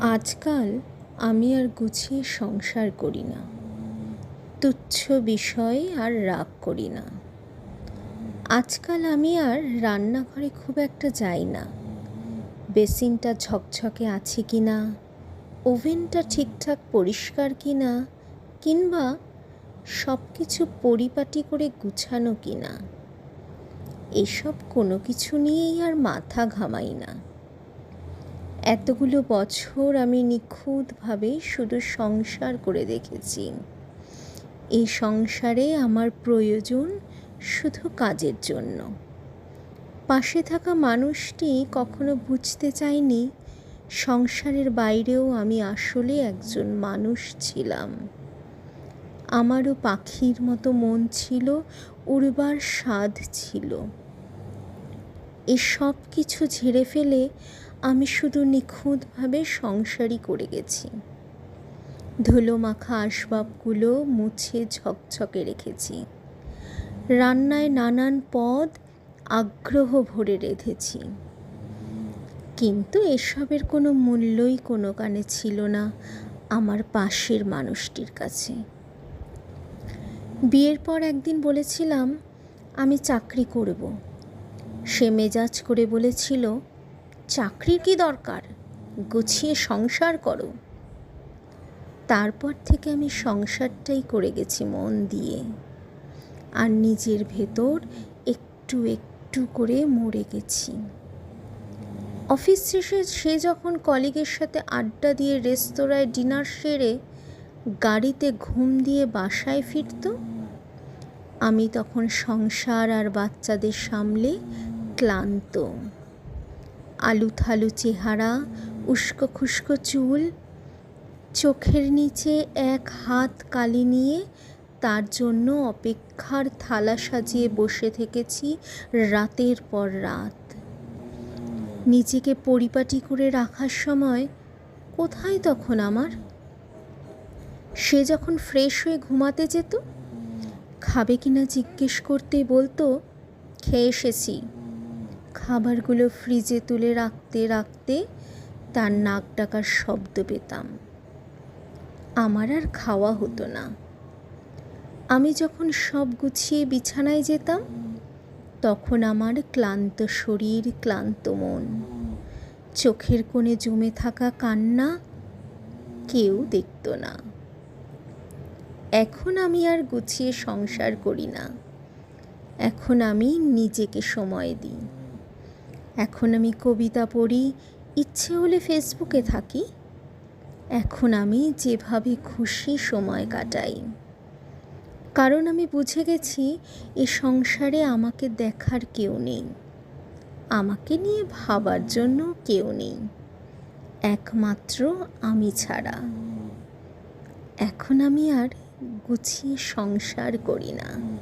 আজকাল আমি আর গুছিয়ে সংসার করি না। তুচ্ছ বিষয়ে আর রাগ করি না। আজকাল আমি আর রান্নাঘরে খুব একটা যাই না। বেসিনটা ঝকঝকে আছে কি না? ওভেনটা ঠিকঠাক পরিষ্কার কি না? কিংবা সব কিছু পরিপাটি করে গুছানো কি না? এসব কোনো কিছু নিয়েই আর মাথা ঘামাই না। এতগুলো বছর আমি নিখুঁতভাবে শুধু সংসার করে দেখেছি। এই সংসারে আমার প্রয়োজন শুধু কাজের জন্য। পাশে থাকা মানুষটি কখনো বুঝতে চায়নি সংসারের বাইরেও আমি আসলে একজন মানুষ ছিলাম। আমারও পাখির মতো মন ছিল, উড়বার স্বাদ ছিল। এ সব কিছু ঝেড়ে ফেলে আমি শুধু নিখুঁতভাবে সংসারই করে গেছি। ধুলো মাখা আসবাবগুলো মুছে ঝকঝকে রেখেছি। রান্নায় নানান পদ আগ্রহ ভরে রেঁধেছি। কিন্তু এসবের কোনো মূল্যই কোনো কানে ছিল না আমার পাশের মানুষটির কাছে। বিয়ের পর একদিন বলেছিলাম, আমি চাকরি করব। সে মেজাজ করে বলেছিল, চাকরির কি দরকার? গুছিয়ে সংসার করো। তারপর থেকে আমি সংসারটাই করে গেছি মন দিয়ে। আর নিজের ভেতর একটু একটু করে মরে গেছি। অফিস শেষে সে যখন কলিগের সাথে আড্ডা দিয়ে রেস্তোরাঁয় ডিনার সেরে গাড়িতে ঘুম দিয়ে বাসায় ফিরত, আমি তখন সংসার আর বাচ্চাদের সামলে ক্লান্ত। আলু থালু চেহারা, উস্কো খুস্কো চুল, চোখের নিচে এক হাত কালি নিয়ে তার জন্য অপেক্ষার থালা সাজিয়ে বসে থেকেছি রাতের পর রাত। নিজেকে পরিপাটি করে রাখার সময় কোথায় তখন আমার? সে যখন ফ্রেশ হয়ে ঘুমাতে যেত, খাবে কিনা জিজ্ঞেস করতে বলতো, খেয়ে এসেছি। খাবারগুলো ফ্রিজে তুলে রাখতে রাখতে তার নাক ডাকার শব্দ পেতাম। আমার আর খাওয়া হতো না। আমি যখন সব গুছিয়ে বিছানায় যেতাম, তখন আমার ক্লান্ত শরীর, ক্লান্ত মন, চোখের কোণে জমে থাকা কান্না কেউ দেখত না। এখন আমি আর গুছিয়ে সংসার করি না। এখন আমি নিজেকে সময় দিই। এখন আমি কবিতা পড়ি, ইচ্ছে হলে ফেসবুকে থাকি। এখন আমি যেভাবে খুশি সময় কাটাই। কারণ আমি বুঝে গেছি, এ সংসারে আমাকে দেখার কেউ নেই। আমাকে নিয়ে ভাবার জন্য কেউ নেই। একমাত্র আমি ছাড়া। এখন আমি আর গুছিয়ে সংসার করি না।